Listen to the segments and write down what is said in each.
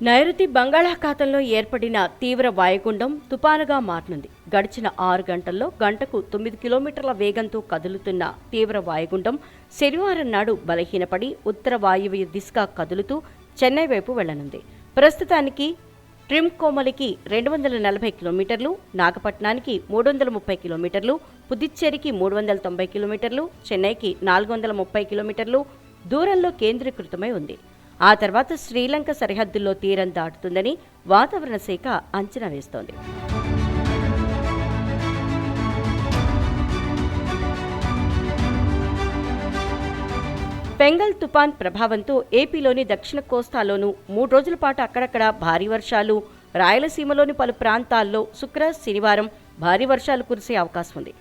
నైరుతి బంగాళాఖాతంలో ఏర్పడిన తీవ్ర వాయుగుండం తుపానుగా మారనుంది గడిచిన ఆరు గంటల్లో గంటకు తొమ్మిది కిలోమీటర్ల వేగంతో కదులుతున్న తీవ్ర వాయుగుండం శనివారం నాడు బలహీనపడి ఉత్తర వాయువ్య దిశగా కదులుతూ చెన్నై వైపు వెళ్ళనుంది ప్రస్తుతానికి ట్రిమ్ కోమలికి రెండు వందల నలభై కిలోమీటర్లు నాగపట్నానికి మూడు వందల ముప్పై కిలోమీటర్లు పుదుచ్చేరికి మూడు వందల తొంభై కిలోమీటర్లు చెన్నైకి నాలుగు వందల ముప్పై కిలోమీటర్లు దూరంలో కేంద్రీకృతమై ఉంది. ఆ తర్వాత శ్రీలంక సరిహద్దుల్లో తీరం దాటుతుందని వాతావరణ శాఖ అంచనా వేస్తోంది. బెంగల్ తుపాన్ ప్రభావంతో ఏపీలోని దక్షిణ కోస్తాలోనూ మూడు రోజుల పాటు అక్కడక్కడ భారీ వర్షాలు రాయలసీమలోని పలు ప్రాంతాల్లో శుక్ర శనివారం భారీ వర్షాలు కురిసే అవకాశం ఉంది.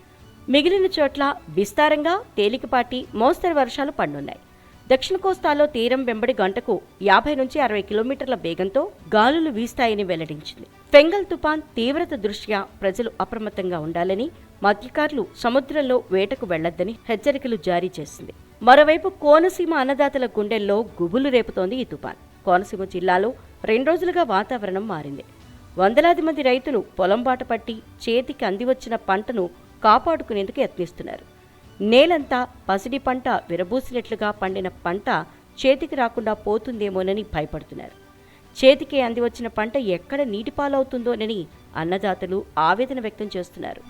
మిగిలిన చోట్ల విస్తారంగా తేలికపాటి మోస్తరు వర్షాలు పడనున్నాయి. దక్షిణ కోస్తాలో తీరం వెంబడి గంటకు యాభై నుంచి అరవై కిలోమీటర్ల వేగంతో గాలులు వీస్తాయని వెల్లడించింది. ఫెంగల్ తుపాన్ తీవ్రత దృష్ట్యా ప్రజలు అప్రమత్తంగా ఉండాలని మత్స్యకారులు సముద్రంలో వేటకు వెళ్ళొద్దని హెచ్చరికలు జారీ చేసింది. మరోవైపు కోనసీమ అన్నదాతల గుండెల్లో గుబులు రేపుతోంది ఈ తుపాన్. కోనసీమ జిల్లాలో రెండు రోజులుగా వాతావరణం మారింది. వందలాది మంది రైతులు పొలం బాట పట్టి చేతికి అందివచ్చిన పంటను కాపాడుకునేందుకు యత్నిస్తున్నారు. నేలంతా పసిడి పంట విరబూసినట్లుగా పండిన పంట చేతికి రాకుండా పోతుందేమోనని భయపడుతున్నారు. చేతికి అందివచ్చిన పంట ఎక్కడ నీటిపాలవుతుందోనని అన్నదాతలు ఆవేదన వ్యక్తం చేస్తున్నారు.